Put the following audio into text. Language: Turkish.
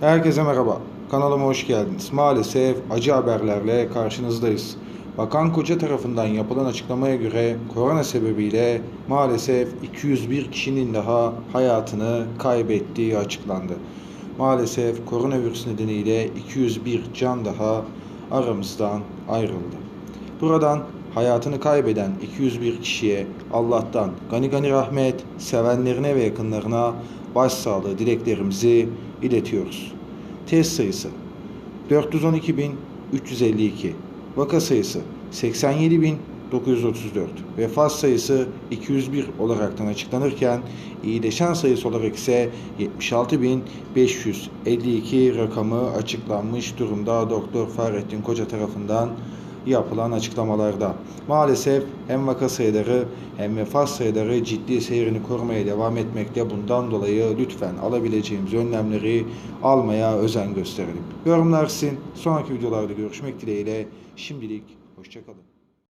Herkese merhaba. Kanalıma hoş geldiniz. Maalesef acı haberlerle karşınızdayız. Bakan Koca tarafından yapılan açıklamaya göre korona sebebiyle maalesef 201 kişinin daha hayatını kaybettiği açıklandı. Maalesef koronavirüs nedeniyle 201 can daha aramızdan ayrıldı. Buradan hayatını kaybeden 201 kişiye Allah'tan gani gani rahmet, sevenlerine ve yakınlarına başsağlığı dileklerimizi iletiyoruz. Test sayısı 412.352, vaka sayısı 87.934, vefat sayısı 201 olaraktan açıklanırken iyileşen sayısı olarak ise 76.552 rakamı açıklanmış durumda Doktor Fahrettin Koca tarafından yapılan açıklamalarda. Maalesef hem vaka sayıları hem vefat sayıları ciddi seyrini korumaya devam etmekte. Bundan dolayı lütfen alabileceğimiz önlemleri almaya özen gösterelim. Yorumlar sizin. Sonraki videolarda görüşmek dileğiyle. Şimdilik hoşçakalın.